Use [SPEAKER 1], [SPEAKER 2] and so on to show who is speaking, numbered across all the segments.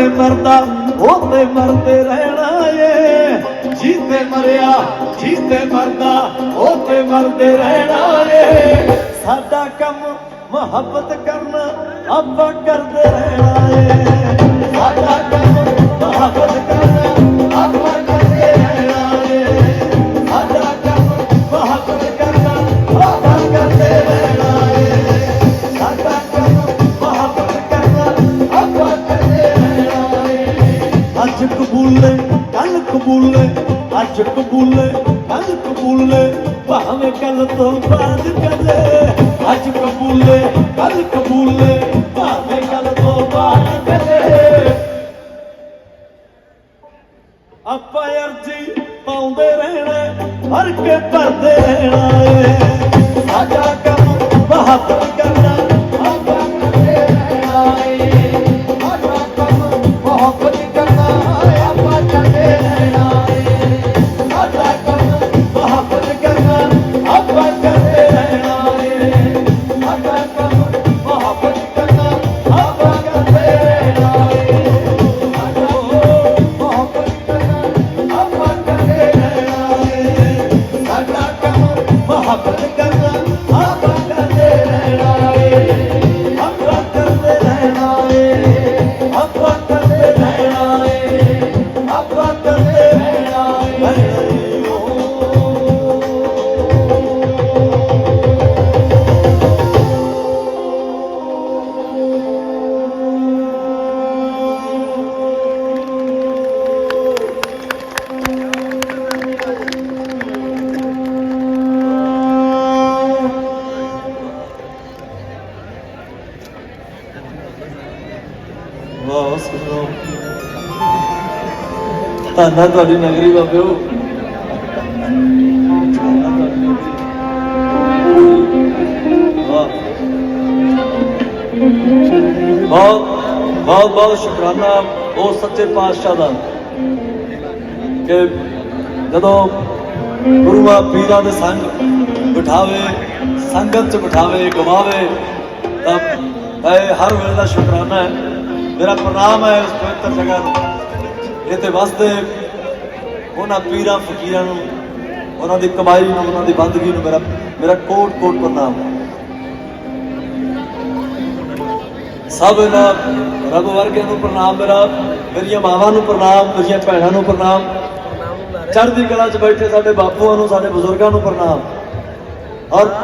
[SPEAKER 1] ਤੇ ਮਰਦਾ ਉਹ ਤੇ ਮਰਦੇ ਰਹਿਣਾ ਏ। ਜੀਤੇ ਮਰਿਆ ਜੀਤੇ ਮਰਦਾ ਉਹ ਤੇ ਮਰਦੇ ਰਹਿਣਾ ਏ। ਸਾਡਾ ਕੰਮ ਮੁਹੱਬਤ ਕਰਨਾ ਆਪਾਂ ਕਰਦੇ ਰਹਿਣਾ ਏ। ਸਾਡਾ ਕੰਮ ਮੁਹੱਬਤ ਕਰਨਾ ਕਬੂਲੇ ਭਾਵੇਂ ਕੱਲ ਤੋਂ ਬਾਅਦ ਕਦੇ ਅੱਜ ਕਬੂਲੇ ਕੱਲ ਕਬੂਲੇ। ਧੰਨਾ ਤੁਹਾਡੀ ਨਗਰੀ ਬਾਬਿਓ ਵਾਹ। ਬਹੁਤ ਬਹੁਤ ਬਹੁਤ ਸ਼ੁਕਰਾਨਾ ਉਹ ਸੱਚੇ ਪਾਤਸ਼ਾਹ ਦਾ ਕਿ ਜਦੋਂ ਗੁਰੂਆਂ ਪੀਰਾਂ ਦੇ ਸੰਗ ਬਿਠਾਵੇ, ਸੰਗਤ ਚ ਬਿਠਾਵੇ, ਗਵਾਵੇ, ਤਾਂ ਇਹ ਹਰ ਵੇਲੇ ਦਾ ਸ਼ੁਕਰਾਨਾ ਹੈ। ਮੇਰਾ ਪ੍ਰਣਾਮ ਹੈ ਇਸ ਪਵਿੱਤਰ ਜਗ੍ਹਾ ਨੂੰ ਇੱਥੇ ਵਸਦੇ ਉਹਨਾਂ ਪੀਰਾਂ ਫਕੀਰਾਂ ਨੂੰ ਉਹਨਾਂ ਦੀ ਕਮਾਈ ਨੂੰ ਉਹਨਾਂ ਦੀ ਬੰਦਗੀ ਨੂੰ ਮੇਰਾ ਮੇਰਾ ਕੋਟ ਕੋਟ ਪ੍ਰਣਾਮ ਸਭ ਇਹਨਾਂ ਰੱਬ ਵਰਗਿਆਂ ਨੂੰ ਪ੍ਰਣਾਮ ਮੇਰਾ ਮੇਰੀਆਂ ਮਾਵਾਂ ਨੂੰ ਪ੍ਰਣਾਮ ਮੇਰੀਆਂ ਭੈਣਾਂ ਨੂੰ ਪ੍ਰਣਾਮ ਚੜ੍ਹਦੀ ਕਲਾ 'ਚ ਬੈਠੇ ਸਾਡੇ ਬਾਪੂਆਂ ਨੂੰ ਸਾਡੇ ਬਜ਼ੁਰਗਾਂ ਨੂੰ ਪ੍ਰਣਾਮ ਔਰ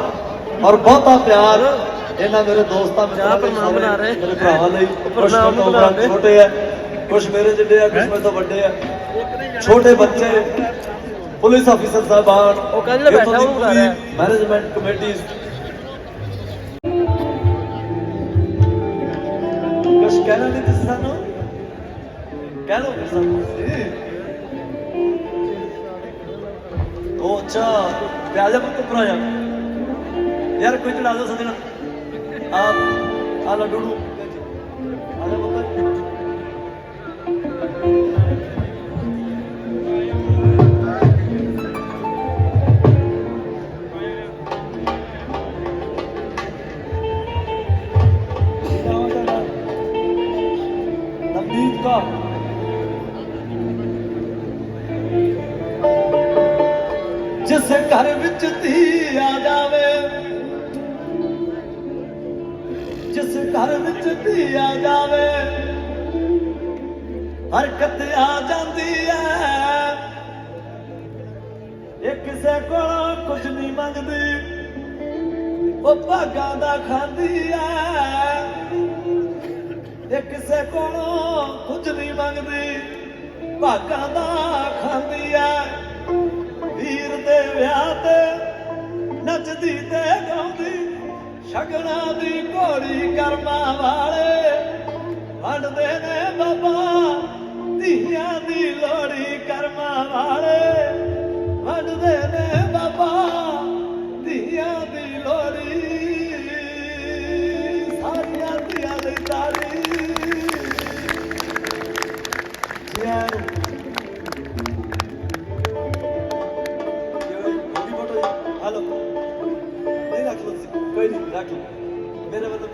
[SPEAKER 1] ਔਰ ਬਹੁਤਾ ਪਿਆਰ ਇਹਨਾਂ ਮੇਰੇ ਦੋਸਤਾਂ ਮਿੱਤਰਾਂ ਲਈ
[SPEAKER 2] ਪ੍ਰਣਾਮ ਬਣਾ ਰਹੇ।
[SPEAKER 1] ਮੇਰੇ ਭਰਾਵਾਂ ਲਈ
[SPEAKER 2] ਪ੍ਰਣਾਮ।
[SPEAKER 1] ਛੋਟੇ ਆ ਕੁਝ ਮੇਰੇ ਜਿੱਡੇ ਆ ਕੁਝ ਮੇਰੇ ਤੋਂ ਵੱਡੇ ਆ। ਛੋਟੇ ਬੱਚੇ ਪੁਲਿਸ ਅਫੀਸਰ ਸਾਹਿਬਾਨ
[SPEAKER 2] ਉਹ ਕਹਿੰਦੇ ਬੈਠਾ ਉਹ ਬੁਲਾ ਰਿਹਾ।
[SPEAKER 1] ਮੈਨੇਜਮੈਂਟ ਕਮੇਟੀਆਂ ਕੁਝ ਕਹਿਣਾ ਨਹੀਂ ਤੁਸੀਂ ਸਾਨੂੰ? ਕਹਿ ਲਓ ਫਿਰ ਸਾਨੂੰ। ਉਹ ਅੱਛਾ ਤੇ ਆ ਜਾ ਪੁੱਤ ਉੱਪਰ ਆ ਜਾ। ਯਾਰ ਕੋਈ ਚੜਾ ਦੋ ਸਜਣਾ। ਆ ਆ ਲੱਡੂ ਨੂੰ। ਜਿਸ ਘਰ ਵਿੱਚ ਧੀ ਜਾਵੇ, ਹਰਕਤ ਆ ਜਾਂਦੀ ਐ। ਇਹ ਕਿਸੇ ਕੋਲੋਂ ਕੁਝ ਨਹੀਂ ਮੰਗਦੀ, ਉਹ ਭਾਗਾਂ ਦਾ ਖਾਂਦੀ ਐ। ਇਹ ਕਿਸੇ ਕੋਲੋਂ ਕੁਝ ਨਹੀਂ ਮੰਗਦੀ, ਭਾਗਾਂ ਦਾ ਖਾਂਦੀ ਐ। ਵੀਰ ਦੇ ਵਿਆਹ ਤੇ ਨੱਚਦੀ ਤੇ ਗਾਉਂਦੀ ਸ਼ਗਨਾਂ ਦੀ ਘੋੜੀ ਕਰਮਾ ਵਾਲੇ। ਵੰਡਦੇ ਨੇ ਬਾਬਾ ਧੀਆਂ ਦੀ ਲੋੜੀ ਕਰਮਾਂ ਵਾਲੇ। ਵੰਡਦੇ ਨੇ ਬਾਬਾ ਧੀਆਂ ਦੀ ਲੋੜੀ ਸਾਰੀਆਂ ਧੀਆਂ ਦੀ ਤਾਰੀ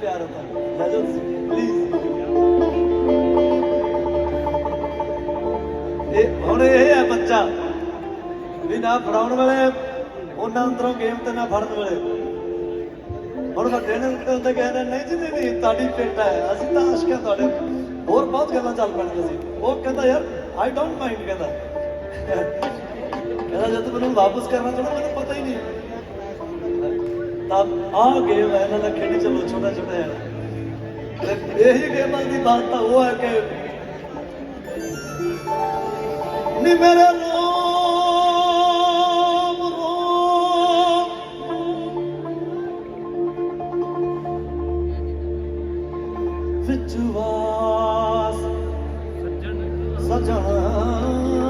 [SPEAKER 1] प्यार होता है हेलो ਪਲੀਜ਼ ਇਹ ਹੁਣ ਇਹ ਹੈ ਬੱਚਾ। ਵੀ ਨਾ ਫੜਾਉਣ ਵਾਲੇ, ਉਹਨਾਂ ਅੰਦਰੋਂ ਗੇਮ ਤੇ ਨਾ ਫੜਨ ਵਾਲੇ। ਹੁਣ ਵੱਡੇ ਨੇ ਉੱਤੇ ਉੱਤੇ ਕਹਿ ਰਹੇ, ਨਹੀਂ ਜੀ, ਨਹੀਂ ਤੁਹਾਡੀ ਪਿੰਡ ਹੈ। ਅਸੀਂ ਤਾਂ ਆਸ਼ਕਾਂ ਤੁਹਾਡੇ। ਹੋਰ ਬਹੁਤ ਗੱਲਾਂ ਚੱਲ ਪੈਣੀਆਂ ਸੀ। ਉਹ ਕਹਿੰਦਾ, ਯਾਰ ਆਈ ਡੋਨਟ ਮਾਈਂਡ ਕਹਿੰਦਾ। ਕਹਿੰਦਾ, ਜਦ ਤੂੰ ਮੈਨੂੰ ਵਾਪਸ ਕਰਨਾ ਚਾਹੁੰਦਾ, ਮੈਨੂੰ ਪਤਾ ਹੀ ਨਹੀਂ। ਤਾਂ ਆਹ ਗੇਮ ਹੈ, ਇਹਨਾਂ ਦਾ ਖੇਡੀ ਚਲੋ, ਛੋਟਾ ਛੋਟਾ ਹੈ ਇਹੀ ਗੇਮਾਂ ਦੀ ਬਾਤ ਤਾਂ ਉਹ ਹੈ ਕਿ ਨੀ ਮੇਰੇ ਰੋਮ ਰੋਮ। ਵਿੱਚ ਵਾਸ, ਸਜਣ। ਦਾ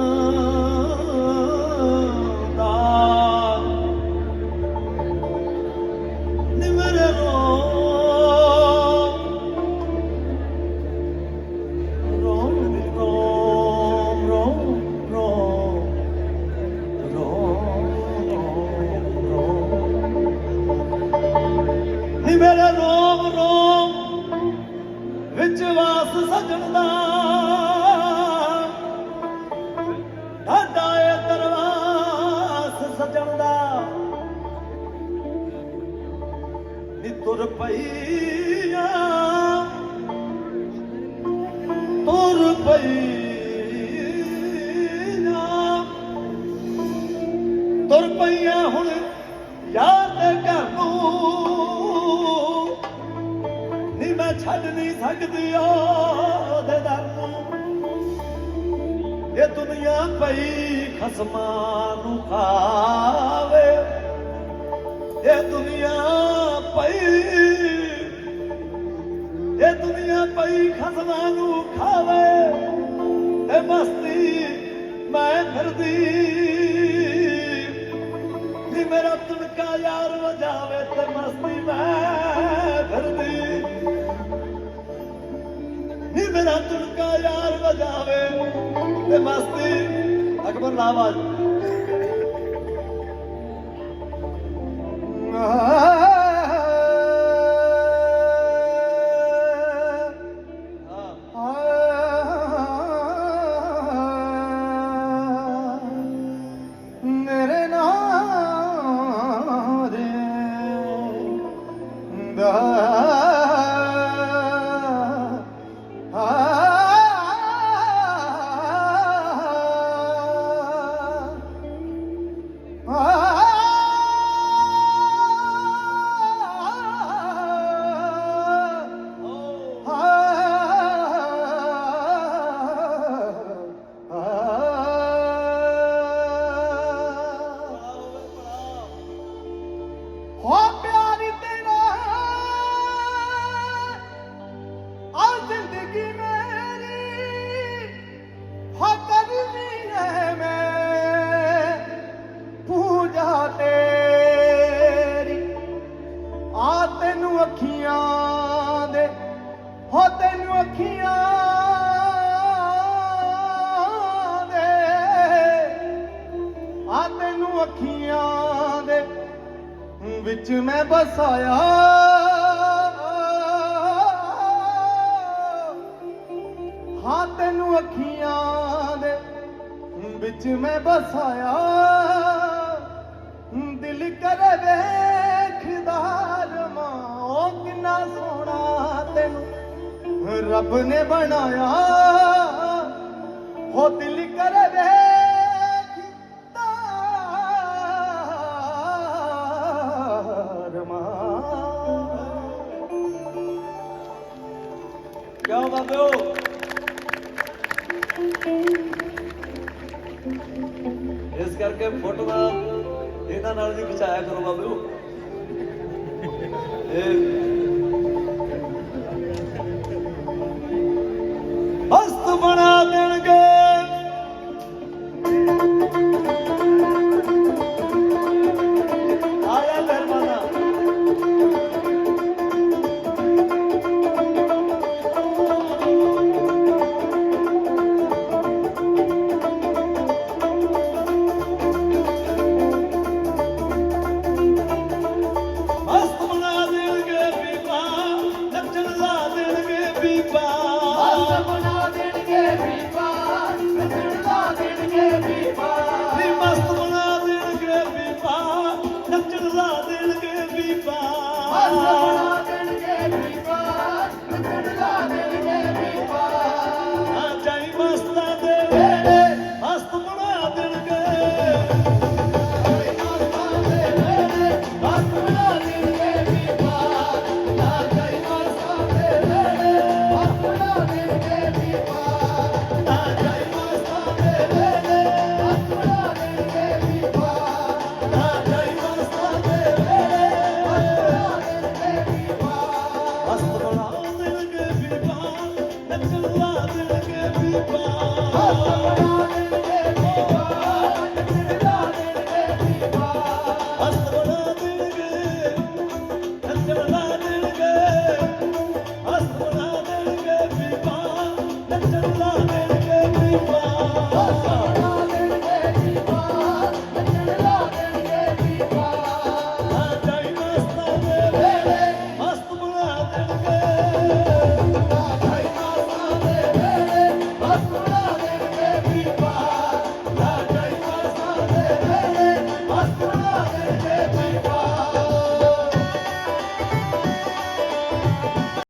[SPEAKER 1] ਪਈ ਪਈਆ ਤੁਰ ਪਈਆਂ ਹੁਣ ਯਾਰ ਦੇ ਘਰ ਨੂੰ ਨੀ ਮੈਂ ਛੱਡ ਨਹੀਂ ਸਕਦੀ ਉਹਦੇ ਦਰ ਨੂੰ ਇਹ ਦੁਨੀਆ ਪਈ ਖਸਮਾਂ ਨੂੰ ਖਾਵੇ। ਇਹ ਦੁਨੀਆ ਪਈ ਇਹ ਦੁਨੀਆ ਪਈ ਖਸਮਾਂ ਨੂੰ ਖਾਵੇ ਇਹ ਮਸਤੀ ਮੈਂ ਫਿਰਦੀ। ਨੀ ਮੇਰਾ ਤੁਣਕਾ ਯਾਰ ਵਜਾਵੇ, ਤੇ ਮਸਤੀ ਮੈਂ ਫਿਰਦੀ। ਨੀ ਮੇਰਾ ਤੁਣਕਾ ਯਾਰ ਵਜਾਵੇ, ਤੇ ਮਸਤੀ, ਅਕਬਰ ਲਾਵਾਜ
[SPEAKER 2] ਮੇਰੇ ਆ ਤੈਨੂੰ ਅੱਖੀਆਂ ਦੇ ਵਿੱਚ ਮੈਂ ਬਸਾਇਆ ਹਾਂ ਤੈਨੂੰ ਅੱਖੀਆਂ ਦੇ ਵਿੱਚ ਮੈਂ ਬਸਾਇਆ ਦਿਲ ਕਰੇ ਵੇਖਦਾ ਰਮਾ ਉਹ ਕਿੰਨਾ ਸੋਹਣਾ ਤੈਨੂੰ ਰੱਬ ਨੇ ਬਣਾਇਆ। ਹੋ ਦਿਲ
[SPEAKER 1] ਕਿਉਂ ਇਸ ਕਰਕੇ ਫੋਟੋਆਂ ਇਹਨਾਂ ਨਾਲ ਵੀ ਖਿਚਾਇਆ ਕਰੋ ਬਾਬਿਓ ਇਹ to